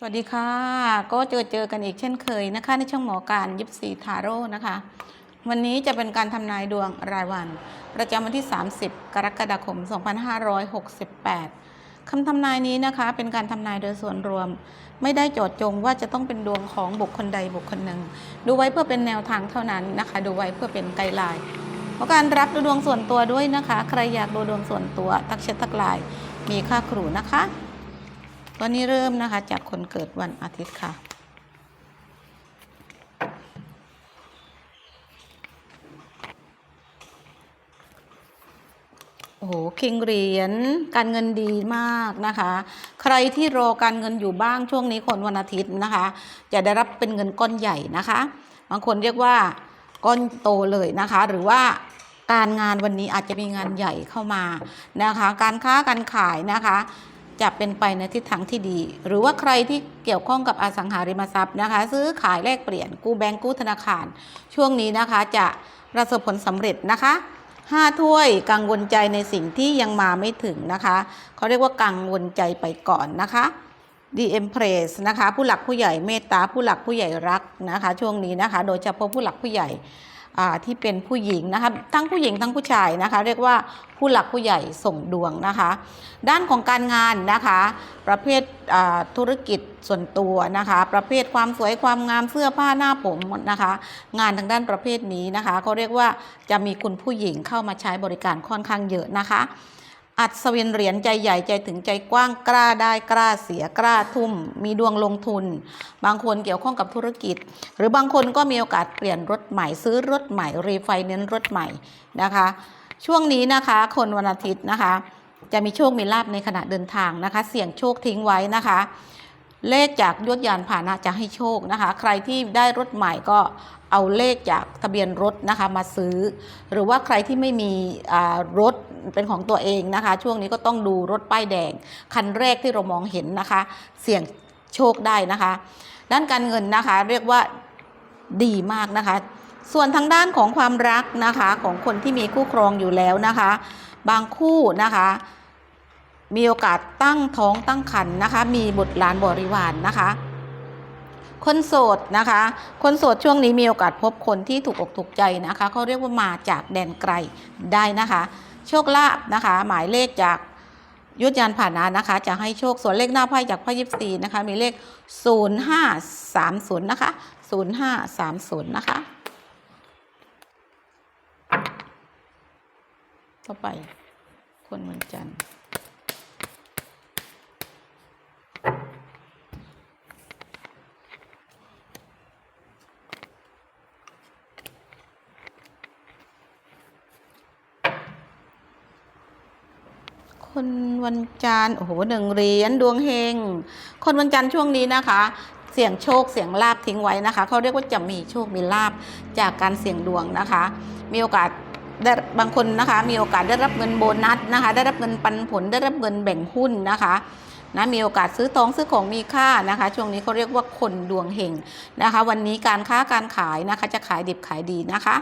สวัสดีค่ะ ก็เจอเจอกันอีกเช่นเคยนะคะ ในช่องหมอการยิปซีทาโร่นะคะ วันนี้จะเป็นการทำนายดวงรายวัน ประจำวันที่ 30 กรกฎาคม 2568 คำทำนายนี้นะคะ เป็นการทำนายโดยส่วนรวม ไม่ได้โจทย์จงว่าจะต้องเป็นดวงของบุคคลใดบุคคลหนึ่ง ดูไว้เพื่อเป็นแนวทางเท่านั้นนะคะ ดูไว้เพื่อเป็นไกด์ไลน์เพราะการรับดูดวงส่วนตัวด้วยนะคะ ใครอยากดูดวงส่วนตัว ทักแชททักไลน์มีค่าครูนะคะ วันนี้เริ่มนะคะจากคนเกิดวันอาทิตย์ค่ะ โอ้โหคิงเหรียญการเงินดีมากนะคะ ใครที่รอการเงินอยู่บ้างช่วงนี้คนวันอาทิตย์นะคะ จะได้รับเป็นเงินก้อนใหญ่นะคะ บางคนเรียกว่าก้อนโตเลยนะคะ หรือว่าการงานวันนี้อาจจะมีงานใหญ่เข้ามานะคะ การค้าการขายนะคะ จะเป็นไปในทิศทางที่ดี หรือว่าใครที่เกี่ยวข้องกับอสังหาริมทรัพย์นะคะ ซื้อขายแลกเปลี่ยนกู้แบงก์กู้ธนาคาร ช่วงนี้นะคะจะประสบผลสำเร็จนะคะห้าถ้วยกังวลใจในสิ่งที่ยังมาไม่ถึงนะคะเขาเรียกว่ากังวลใจไปก่อนนะคะดีเอ็มเพรสนะคะ ผู้หลักผู้ใหญ่เมตตาผู้หลักผู้ใหญ่รักนะคะ ช่วงนี้นะคะ โดยเฉพาะผู้หลักผู้ใหญ่ ที่เป็นผู้หญิงนะคะทั้งผู้หญิงทั้งผู้ชายนะคะ เรียกว่าผู้หลักผู้ใหญ่ส่งดวงนะคะ ด้านของการงานนะคะ ประเภทธุรกิจส่วนตัวนะคะ ประเภทความสวยความงามเสื้อผ้าหน้าผมนะคะ งานทางด้านประเภทนี้นะคะเขาเรียกว่าจะมีคุณผู้หญิงเข้ามาใช้บริการค่อนข้างเยอะนะคะ อัศวินเหรียญใจใหญ่ใจถึงใจกว้างกล้าได้กล้าเสียกล้าทุ่ม มีดวงลงทุน บางคนเกี่ยวข้องกับธุรกิจ หรือบางคนก็มีโอกาสเปลี่ยนรถใหม่ซื้อรถใหม่รีไฟแนนรถใหม่นะคะ ช่วงนี้นะคะคนวันอาทิตย์นะคะ จะมีโชคมีลาบในขณะเดินทางนะคะ เสี่ยงโชคทิ้งไว้นะคะ เลขจากยวดยานพานะจะให้โชคนะคะ ใครที่ได้รถใหม่ก็เอาเลขจากทะเบียนรถนะคะมาซื้อ หรือว่าใครที่ไม่มีรถ เป็นของตัวเองนะคะ ช่วงนี้ก็ต้องดูรถป้ายแดง คันแรกที่เรามองเห็นนะคะ เสี่ยงโชคได้นะคะ ด้านการเงินนะคะ เรียกว่าดีมากนะคะ ส่วนทางด้านของความรักนะคะของคนที่มีคู่ครองอยู่แล้วนะคะ บางคู่นะคะมีโอกาสตั้งท้องตั้งครรภ์นะคะ มีบุตรหลานบริวารนนะคะ คนโสดนะคะ คนโสดช่วงนี้มีโอกาสพบคนที่ถูกอกถูกใจนะคะเขาเรียกว่ามาจากแดนไกลได้นะคะ โชคลาภนะคะ หมายเลขจากยุทธยานผ่านานะคะ จะให้โชคส่วนเลขหน้าไพ่จากไพ่ยิบสีนะคะ มีเลข0530นะคะ0530นะคะ ต่อไป คนเหมือนจันทร์ คน วันจันทร์โอ้โหหนึ่งเหรียญดวงเฮง คนวันจันทร์ช่วงนี้นะคะ เสี่ยงโชคเสี่ยงลาบทิ้งไว้นะคะ เขาเรียกว่าจะมีโชคมีลาบจากการเสี่ยงดวงนะคะ มีโอกาสได้บางคนนะคะมีโอกาสได้รับเงินโบนัสนะคะ ได้รับเงินปันผลได้รับเงินแบ่งหุ้นนะคะนะมีโอกาสซื้อทองซื้อของมีค่านะคะ ช่วงนี้เขาเรียกว่าคนดวงเฮงนะคะ วันนี้การค้าการขายนะคะจะขายดิบขายดีนะคะ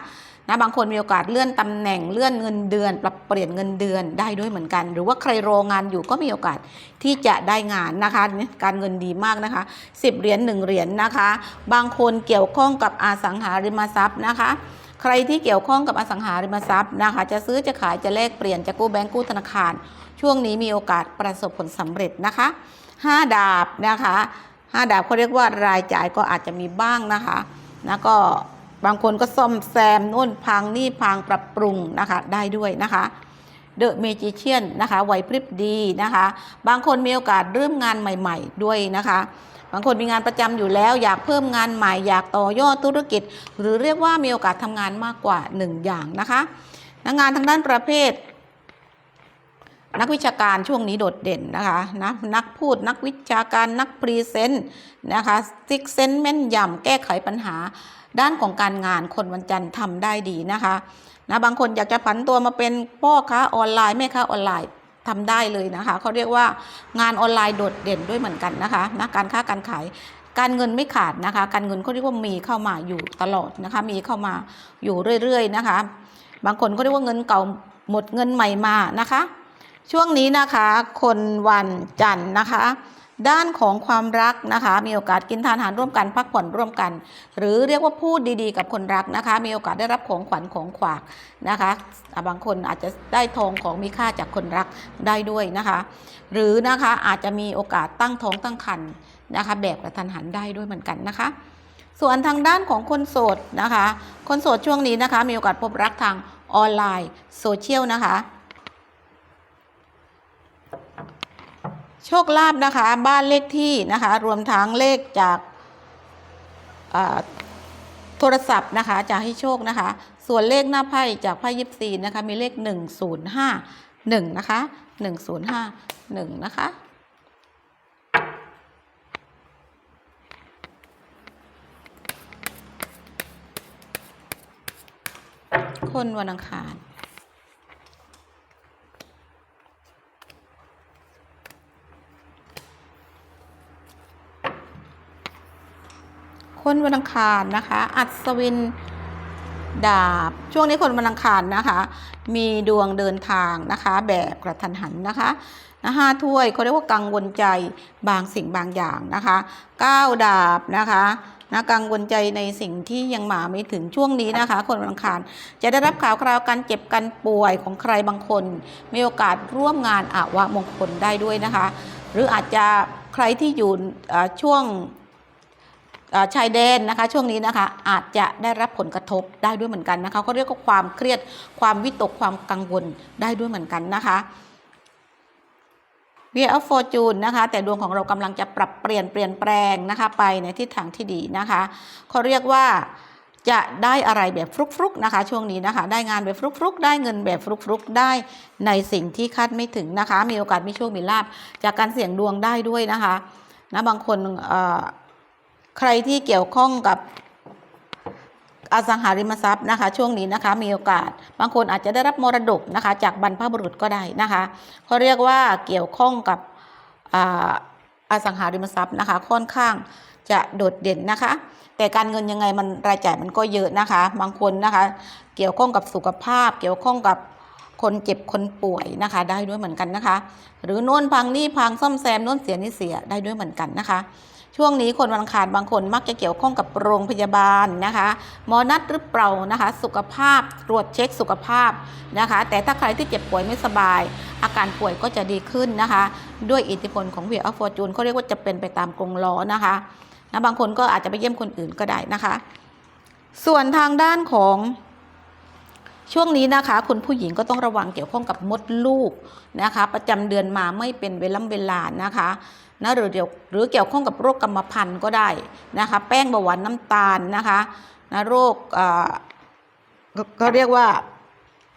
นะบางคนมีโอกาสเลื่อนตำแหน่งเลื่อนเงินเดือน ปรับเปลี่ยนเงินเดือนได้ด้วยเหมือนกัน หรือว่าใครรองานอยู่ก็มีโอกาสที่จะได้งานนะคะ การเงินดีมากนะคะ 10 เหรียญ1เหรียญนะคะ บางคนเกี่ยวข้องกับอสังหาริมทรัพย์นะคะใครที่เกี่ยวข้องกับอสังหาริมทรัพย์นะคะ จะซื้อจะขายจะแลกเปลี่ยนจะกู้แบงก์กู้ธนาคาร ช่วงนี้มีโอกาสประสบผลสำเร็จนะคะ 5 ดาบนะคะ 5 ดาบเขาเรียกว่ารายจ่ายก็อาจจะมีบ้างนะคะนะก็ บางคนก็ซ่อมแซมนู่นพังนี่พังปรับปรุงนะคะได้ด้วยนะคะเดอะเมจิเชียนนะคะไหวพริบดีนะคะ บางคนมีโอกาสเริ่มงานใหม่ ๆ ด้วยนะคะ บางคนมีงานประจำอยู่แล้ว อยากเพิ่มงานใหม่อยากต่อยอดธุรกิจ หรือเรียกว่ามีโอกาสทำงานมากกว่า 1 อย่างนะคะงานทางด้านประเภท นักวิชาการช่วงนี้โดดเด่นนะคะนะนักพูดนักวิชาการนักพรีเซนต์นะคะซิกเซนแม่นยำแก้ไขปัญหาด้านของการงานคนวันจันทร์ทำได้ดีนะคะนะบางคนอยากจะผันตัวมาเป็นพ่อค้าออนไลน์แม่ค้าออนไลน์ทำได้เลยนะคะเขาเรียกว่างานออนไลน์โดดเด่นด้วยเหมือนกันนะคะนะการค้าการขายการเงินไม่ขาดนะคะ การเงินเขาเรียกว่ามีเข้ามาอยู่ตลอดนะคะ มีเข้ามาอยู่เรื่อยๆนะคะ บางคนก็เรียกว่าเงินเก่าหมดเงินใหม่มานะคะ ช่วงนี้นะคะ คนวันจันทร์นะคะ ด้านของความรักนะคะ มีโอกาสกินทานอาหารร่วมกันพักผ่อนร่วมกัน หรือเรียกว่าพูดดีๆ กับคนรักนะคะ มีโอกาสได้รับของขวัญของขวากนะคะบางคนอาจจะได้ทองของมีค่าจากคนรักได้ด้วยนะคะ หรือนะคะอาจจะมีโอกาสตั้งท้องตั้งครรภ์นะคะ แบบกระทันหันได้ด้วยเหมือนกันนะคะ ส่วนทางด้านของคนโสดนะคะ คนโสดช่วงนี้นะคะ มีโอกาสพบรักทางออนไลน์โซเชียลนะคะ โชคลาภนะคะ บ้านเลขที่นะคะ รวมทั้งเลขจากโทรศัพท์นะคะจะให้โชคนะคะ ส่วนเลขหน้าไพ่จากไพ่ยิปซีนะคะ มีเลข1051นะคะ1051นะคะคนวันอังคาร คนวันอังคารนะคะ อัศวินดาบ ช่วงนี้คนวันอังคารนะคะ มีดวงเดินทางนะคะ แบบกระทันหันนะคะนะห้าถ้วยเขาเรียกว่ากังวลใจบางสิ่งบางอย่างนะคะเก้าดาบนะคะนะกังวลใจในสิ่งที่ยังมาไม่ถึงช่วงนี้นะคะ คนวันอังคารจะได้รับข่าวคราวการเจ็บกันป่วยของใครบางคน มีโอกาสร่วมงานอาวะมงคลได้ด้วยนะคะ หรืออาจจะใครที่อยู่ช่วง ชายแดนนะคะช่วงนี้นะคะ อาจจะได้รับผลกระทบได้ด้วยเหมือนกันนะคะเขาเรียกว่าความเครียดความวิตกความกังวลได้ด้วยเหมือนกันนะคะเวียอฟอร์จูนนะคะแต่ดวงของเรากำลังจะปรับเปลี่ยนเปลี่ยนแปลงนะคะไปในทิศทางที่ดีนะคะเขาเรียกว่าจะได้อะไรแบบฟลุกๆนะคะช่วงนี้นะคะ ได้งานแบบฟลุกๆ ได้เงินแบบฟลุกๆ ได้ในสิ่งที่คาดไม่ถึงนะคะ มีโอกาสมีโชคมีลาบจากการเสี่ยงดวงได้ด้วยนะคะนะบางคนเอ่อ ใครที่เกี่ยวข้องกับอสังหาริมทรัพย์นะคะ ช่วงนี้นะคะมีโอกาส บางคนอาจจะได้รับมรดกนะคะ จากบรรพบุรุษก็ได้นะคะเขาเรียกว่าเกี่ยวข้องกับอสังหาริมทรัพย์นะคะ ค่อนข้างจะโดดเด่นนะคะ แต่การเงินยังไงมันรายจ่ายมันก็เยอะนะคะ บางคนนะคะ เกี่ยวข้องกับสุขภาพ เกี่ยวข้องกับคนเจ็บคนป่วยนะคะ ได้ด้วยเหมือนกันนะคะ หรือโน่นพังนี่พังซ่อมแซมโน่นเสียนี่เสียได้ด้วยเหมือนกันนะคะ ช่วงนี้คนวันอังคารบางคนมักจะเกี่ยวข้องกับโรงพยาบาลนะคะหมอนัดหรือเปล่านะคะ สุขภาพตรวจเช็คสุขภาพนะคะ แต่ถ้าใครที่เจ็บป่วยไม่สบาย อาการป่วยก็จะดีขึ้นนะคะ ด้วยอิทธิพลของเวียอฟฟอร์จูนเขาเรียกว่าจะเป็นไปตามกรงล้อนะคะนะบางคนก็อาจจะไปเยี่ยมคนอื่นก็ได้นะคะ ส่วนทางด้านของ ช่วงนี้นะคะ คุณผู้หญิงก็ต้องระวังเกี่ยวข้องกับมดลูกนะคะ ประจำเดือนมาไม่เป็นเวลาเวลานะคะนะหรือเดี๋ยวหรือเกี่ยวข้องกับโรคกรรมพันธุ์ก็ได้นะคะ แป้งเบาหวานน้ำตาลนะคะนะโรคอ่อก็ก็เรียกว่า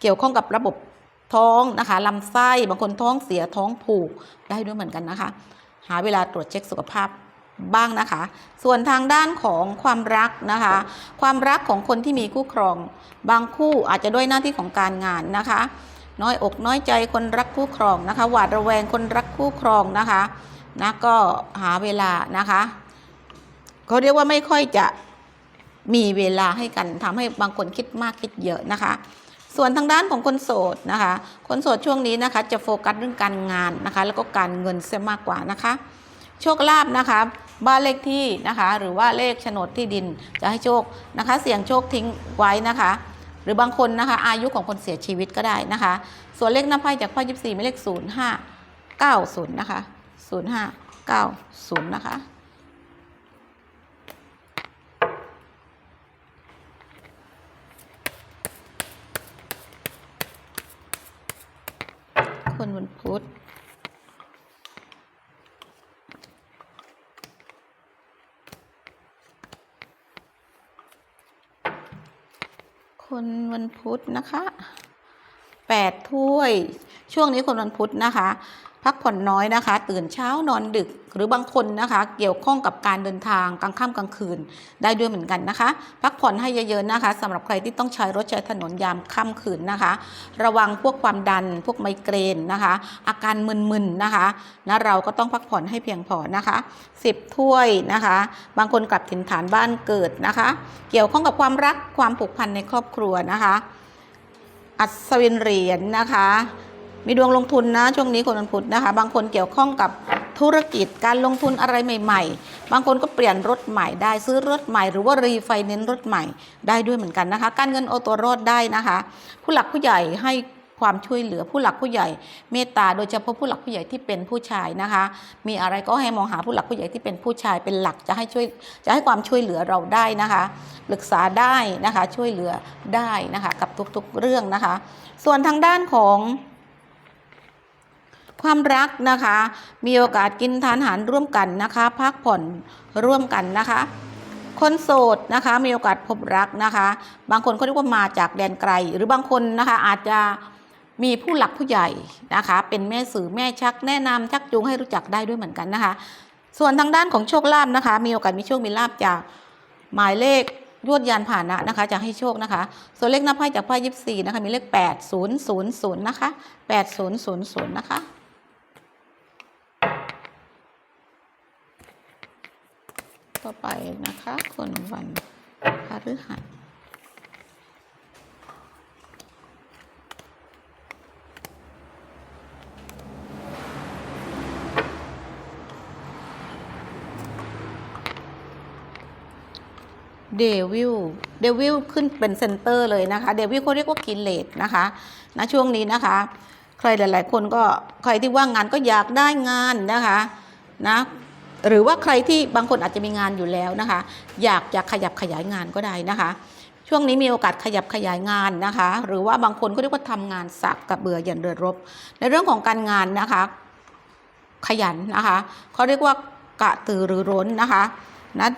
เกี่ยวข้องกับระบบท้องนะคะลำไส้บางคนท้องเสียท้องผูกได้ด้วยเหมือนกันนะคะ หาเวลาตรวจเช็คสุขภาพ บ้างนะคะ ส่วนทางด้านของความรักนะคะ ความรักของคนที่มีคู่ครอง บางคู่อาจจะด้วยหน้าที่ของการงานนะคะ น้อยอกน้อยใจคนรักคู่ครองนะคะ หวาดระแวงคนรักคู่ครองนะคะนะก็หาเวลานะคะเขาเรียกว่าไม่ค่อยจะมีเวลาให้กันทำให้บางคนคิดมากคิดเยอะนะคะ ส่วนทางด้านของคนโสดนะคะ คนโสดช่วงนี้นะคะ จะโฟกัสเรื่องการงานนะคะ แล้วก็การเงินเสียมากกว่านะคะ โชคลาภนะคะ บ้านเลขที่นะคะ หรือว่าเลขโฉนดที่ดินจะให้โชคนะคะ เสี่ยงโชคทิ้งไว้นะคะ หรือบางคนนะคะ อายุของคนเสียชีวิตก็ได้นะคะ ส่วนเลขหน้าไพ่จากไพ่ยิบสี่ไม่เลขศูนย์ห้าเก้าศูนย์นะคะศูนย์ห้าเก้าศูนย์นะคะคนวันพุธ คนวันพุธนะคะแปดถ้วย ช่วงนี้คนวันพุธนะคะ พักผ่อนน้อยนะคะ ตื่นเช้านอนดึกหรือบางคนนะคะ เกี่ยวข้องกับการเดินทางกลางค่ำกลางคืนได้ด้วยเหมือนกันนะคะ พักผ่อนให้เยอะๆนะคะสำหรับใครที่ต้องใช้รถใช้ถนนยามค่ำคืนนะคะ ระวังพวกความดันพวกไมเกรนนะคะ อาการมึนๆนะคะนะเราก็ต้องพักผ่อนให้เพียงพอนะคะ10ถ้วยนะคะ บางคนกลับถิ่นฐานบ้านเกิดนะคะ เกี่ยวข้องกับความรักความผูกพันในครอบครัวนะคะ อัศวินเหรียญนะคะ มีดวงลงทุนนะช่วงนี้คนวันพุธนะคะ บางคนเกี่ยวข้องกับธุรกิจการลงทุนอะไรใหม่ ๆ บางคนก็เปลี่ยนรถใหม่ได้ซื้อรถใหม่หรือว่ารีไฟแนนซ์รถใหม่ได้ด้วยเหมือนกันนะคะ การเงินโอตัวรอดได้นะคะ ผู้หลักผู้ใหญ่ให้ความช่วยเหลือผู้หลักผู้ใหญ่ เมตตาโดยเฉพาะผู้หลักผู้ใหญ่ที่เป็นผู้ชายนะคะ มีอะไรก็ให้มองหาผู้หลักผู้ใหญ่ที่เป็นผู้ชายเป็นหลักจะให้ช่วยจะให้ความช่วยเหลือเราได้นะคะปรึกษาได้นะคะช่วยเหลือได้นะคะกับทุกๆเรื่องนะคะ ส่วนทางด้านของ ความรักนะคะ มีโอกาสกินทานอาหารร่วมกันนะคะพักผ่อนร่วมกันนะคะ คนโสดนะคะมีโอกาสพบรักนะคะ บางคนเขาเรียกว่ามาจากแดนไกล หรือบางคนนะคะอาจจะมีผู้หลักผู้ใหญ่นะคะ เป็นแม่สื่อแม่ชักแนะนำชักจูงให้รู้จักได้ด้วยเหมือนกันนะคะ ส่วนทางด้านของโชคลาภนะคะ มีโอกาสมีโชคมีลาภจากหมายเลขยวดยานผ่านะนะคะจะให้โชคนะคะ ส่วนเลขหน้าไพ่จากไพ่ยิบสี่นะคะ มีเลขแปดศูนย์ศูนย์ศูนย์นะคะแปดศูนย์ศูนย์ศูนย์นะคะ่อไปนะคะ คนวันพฤหัสเดวิล เดวิลขึ้นเป็นเซนเตอร์เลยนะคะ เดวิลเขาเรียกว่ากิเลสนะคะณช่วงนี้นะคะ ใครหลาย ๆ คนก็ใครที่ว่างงานก็อยากได้งานนะคะ นะ หรือว่าใครที่บางคนอาจจะมีงานอยู่แล้วนะคะ อยากจะขยับขยายงานก็ได้นะคะ ช่วงนี้มีโอกาสขยับขยายงานนะคะ หรือว่าบางคนก็เรียกว่าทำงานสักกับเบื่อยันเรือดรบ ในเรื่องของการงานนะคะ ขยันนะคะเขาเรียกว่ากระตือรือร้นนะคะนะ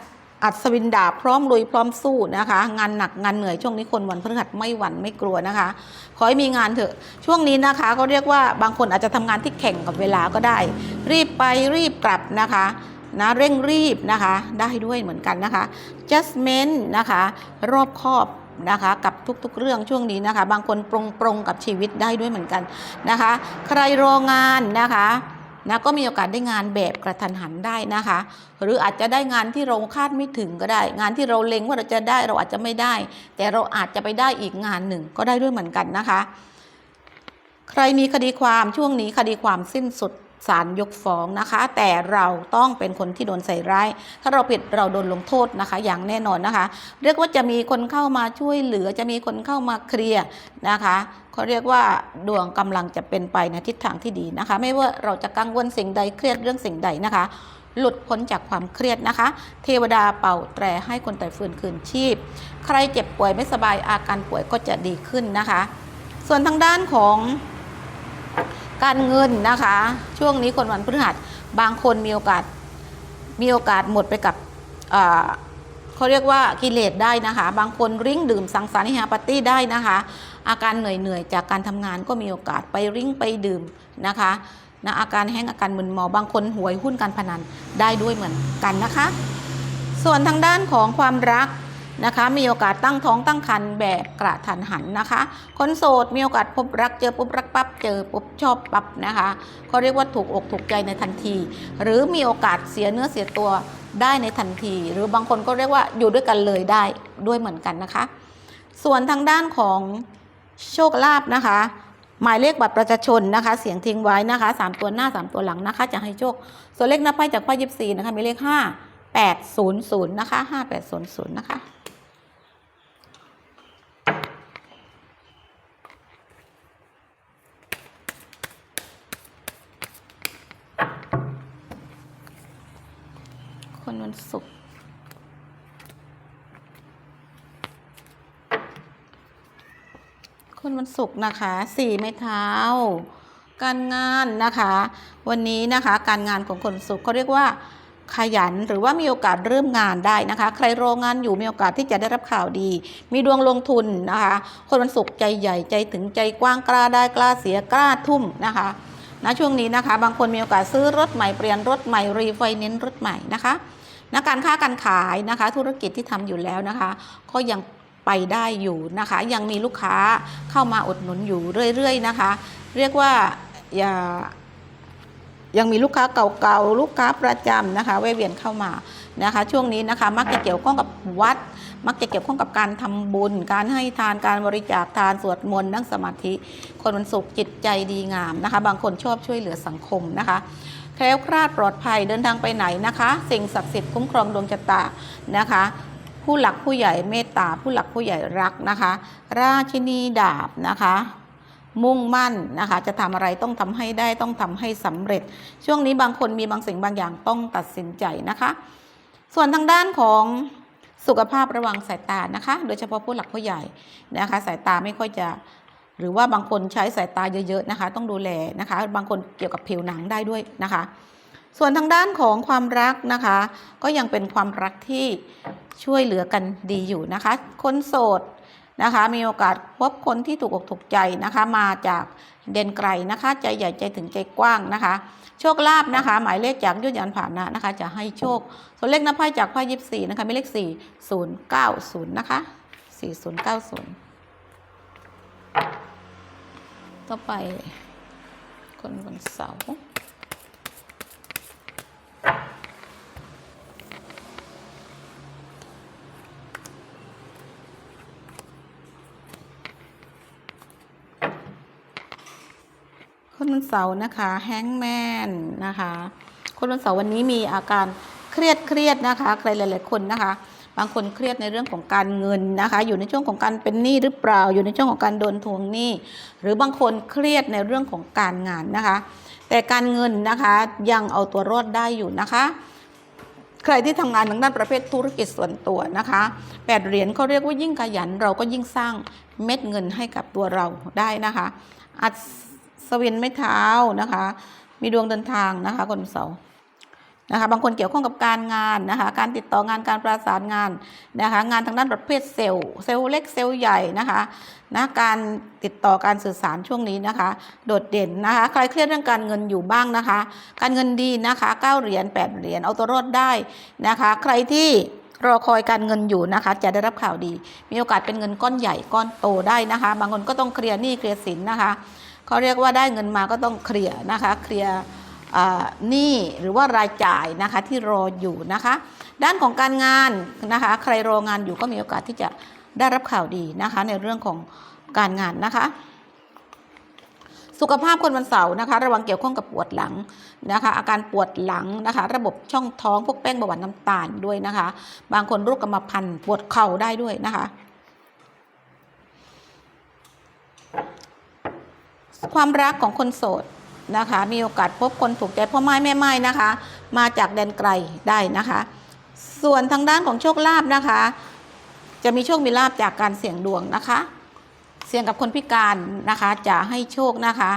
อัศวินดาบพร้อมลุยพร้อมสู้นะคะ งานหนักงานเหนื่อยช่วงนี้คนวันพฤหัสไม่หวั่นไม่กลัวนะคะ ขอให้มีงานเถอะช่วงนี้นะคะเขาเรียกว่าบางคนอาจจะทำงานที่แข่งกับเวลาก็ได้ รีบไปรีบกลับนะคะ นะเร่งรีบนะคะได้ด้วยเหมือนกันนะคะ justment นะคะรอบคอบนะคะกับทุกๆเรื่องช่วงนี้นะคะ บางคนปรงปรงกับชีวิตได้ด้วยเหมือนกันนะคะ ใครรองานนะคะนะก็มีโอกาสได้งานแบบกระทันหันได้นะคะ หรืออาจจะได้งานที่เราคาดไม่ถึงก็ได้ งานที่เราเล็งว่าเราจะได้เราอาจจะไม่ได้ แต่เราอาจจะไปได้อีกงานหนึ่งก็ได้ด้วยเหมือนกันนะคะ ใครมีคดีความช่วงนี้คดีความสิ้นสุด ศาลยกฟ้องนะคะ แต่เราต้องเป็นคนที่โดนใส่ร้าย ถ้าเราผิดเราโดนลงโทษนะคะ อย่างแน่นอนนะคะ เรียกว่าจะมีคนเข้ามาช่วยเหลือจะมีคนเข้ามาเคลียร์นะคะเขาเรียกว่าดวงกำลังจะเป็นไปในทิศทางที่ดีนะคะ ไม่ว่าเราจะกังวลสิ่งใดเครียดเรื่องสิ่งใดนะคะหลุดพ้นจากความเครียดนะคะ เทวดาเป่าแตรให้คนตายฟื้นคืนชีพ ใครเจ็บป่วยไม่สบายอาการป่วยก็จะดีขึ้นนะคะ ส่วนทางด้านของ การเงินนะคะ ช่วงนี้คนวันพฤหัสบางคนมีโอกาสมีโอกาสหมดไปกับเขาเรียกว่ากิเลสได้นะคะ บางคนริ้งดื่มสังสรรค์ให้ฮาปาร์ตี้ได้นะคะ อาการเหนื่อยๆจากการทำงานก็มีโอกาสไปริ้งไปดื่มนะคะนะอาการแห้งอาการมึนเมาบางคนหวยหุ้นการพนันได้ด้วยเหมือนกันนะคะ ส่วนทางด้านของความรัก นะคะมีโอกาสตั้งท้องตั้งครรภ์แบบกระทันหันนะคะ คนโสดมีโอกาสพบรักเจอปุ๊บรักปั๊บเจอปุ๊บชอบปั๊บนะคะเขาเรียกว่าถูกอกถูกใจในทันที หรือมีโอกาสเสียเนื้อเสียตัวได้ในทันที หรือบางคนก็เรียกว่าอยู่ด้วยกันเลยได้ด้วยเหมือนกันนะคะ ส่วนทางด้านของโชคลาภนะคะ หมายเลขบัตรประชาชนนะคะ เสียงทิ้งไว้นะคะสามตัวหน้าสามตัวหลังนะคะ จะให้โชค ส่วนเลขหน้าไพ่จากไพ่ยิบสี่นะคะมีเลขห้าแปดศูนย์ศูนย์นะคะห้าแปดศูนย์ศูนย์นะคะ คนวันศุกร์คนวันศุกร์นะคะสี่ไม้เท้า การงานนะคะ วันนี้นะคะการงานของคนศุกร์เขาเรียกว่าขยันหรือว่ามีโอกาสเริ่มงานได้นะคะ ใครรองานอยู่มีโอกาสที่จะได้รับข่าวดี มีดวงลงทุนนะคะ คนวันศุกร์ใจใหญ่ใจถึงใจกว้างกล้าได้กล้าเสียกล้าทุ่มนะคะณช่วงนี้นะคะ บางคนมีโอกาสซื้อรถใหม่เปลี่ยนรถใหม่รีไฟแนนซ์รถใหม่นะคะ นะการค้าการขายนะคะ ธุรกิจที่ทำอยู่แล้วนะคะ ก็ยังไปได้อยู่นะคะ ยังมีลูกค้าเข้ามาอุดหนุนอยู่เรื่อยๆนะคะ เรียกว่าอย่ายังมีลูกค้าเก่าๆ ลูกค้าประจำนะคะแวะเวียนเข้ามานะคะ ช่วงนี้นะคะมักจะเกี่ยวข้องกับวัด มักจะเกี่ยวข้องกับการทำบุญ การให้ทานการบริจาคทานสวดมนต์นั่งสมาธิ คนวันศุกร์จิตใจดีงามนะคะ บางคนชอบช่วยเหลือสังคมนะคะ แคล้วคลาดปลอดภัยเดินทางไปไหนนะคะ สิ่งศักดิ์สิทธิ์คุ้มครองดวงชะตานะคะ ผู้หลักผู้ใหญ่เมตตาผู้หลักผู้ใหญ่รักนะคะ ราชินีดาบนะคะมุ่งมั่นนะคะ จะทำอะไรต้องทำให้ได้ต้องทำให้สำเร็จ ช่วงนี้บางคนมีบางสิ่งบางอย่างต้องตัดสินใจนะคะ ส่วนทางด้านของสุขภาพระวังสายตานะคะ โดยเฉพาะผู้หลักผู้ใหญ่นะคะ สายตาไม่ค่อยจะ หรือว่าบางคนใช้สายตาเยอะๆนะคะ ต้องดูแลนะคะ บางคนเกี่ยวกับผิวหนังได้ด้วยนะคะ ส่วนทางด้านของความรักนะคะ ก็ยังเป็นความรักที่ช่วยเหลือกันดีอยู่นะคะ คนโสดนะคะมีโอกาสพบคนที่ถูกอกถูกใจนะคะ มาจากเด่นไกลนะคะ ใจใหญ่ใจถึงใจกว้างนะคะ โชคลาภนะคะ หมายเลขจากยุทธยานผ่านนะนะคะ จะให้โชค ส่วนเลขนับไพ่จากไพ่ยิบสี่นะคะมีเลขสี่ศูนย์เก้าศูนย์นะคะสี่ศูนย์เก้าศูนย์ ต่อไป คนวันเสาร์คนวันเสาร์นะคะ แฮงแมนนะคะ คนวันเสาร์วันนี้มีอาการเครียดเครียดนะคะ ใครหลาย ๆ คนนะคะ บางคนเครียดในเรื่องของการเงินนะคะ อยู่ในช่วงของการเป็นหนี้หรือเปล่า อยู่ในช่วงของการโดนทวงหนี้ หรือบางคนเครียดในเรื่องของการงานนะคะ แต่การเงินนะคะยังเอาตัวรอดได้อยู่นะคะ ใครที่ทำงานทางด้านประเภทธุรกิจส่วนตัวนะคะแปดเหรียญเขาเรียกว่ายิ่งขยัน เราก็ยิ่งสร้างเม็ดเงินให้กับตัวเราได้นะคะ อัศวินไม่เท้านะคะ มีดวงเดินทางนะคะคนเสาร์ นะคะบางคนเกี่ยวข้องกับการงานนะคะการติดต่องานการประสานงานนะคะงานทางด้านประเภทเซลล์เซลล์เล็กเซลล์ใหญ่นะคะนะการติดต่อการสื่อสารช่วงนี้นะคะ โดดเด่นนะคะใครเครียดเรื่องการเงินอยู่บ้างนะคะ การเงินดีนะคะ9เหรียญ8เหรียญเอาตัวรอดได้นะคะ ใครที่รอคอยการเงินอยู่นะคะ จะได้รับข่าวดี มีโอกาสเป็นเงินก้อนใหญ่ก้อนโตได้นะคะ บางคนก็ต้องเคลียร์หนี้เคลียร์สินนะคะเขาเรียกว่าได้เงินมาก็ต้องเคลียร์นะคะเคลียร์ หนี้หรือว่ารายจ่ายนะคะที่รออยู่นะคะ ด้านของการงานนะคะ ใครรองานอยู่ก็มีโอกาสที่จะได้รับข่าวดีนะคะ ในเรื่องของการงานนะคะ สุขภาพคนวันเสาร์นะคะ ระวังเกี่ยวข้องกับปวดหลังนะคะ อาการปวดหลังนะคะ ระบบช่องท้องพวกแป้งเบาหวานน้ำตาลด้วยนะคะ บางคนโรคกรรมพันธุ์ปวดเข่าได้ด้วยนะคะความรักของคนโสด นะคะ มีโอกาสพบคนถูกใจพ่อไม้แม่ไม้นะคะ มาจากแดนไกลได้นะคะ ส่วนทางด้านของโชคลาภนะคะ จะมีโชคมีลาภจากการเสี่ยงดวงนะคะ เสี่ยงกับคนพิการนะคะจะให้โชคนะคะ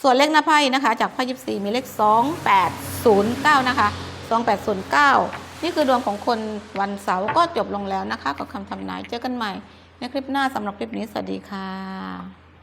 ส่วนเลขหน้าไพ่นะคะ จากไพ่ยิบสี่มีเลขสองแปดศูนย์เก้านะคะสองแปดศูนย์เก้านี่คือดวงของคนวันเสาร์ก็จบลงแล้วนะคะ กับคำทำนายเจอกันใหม่ในคลิปหน้าสำหรับคลิปนี้สวัสดีค่ะ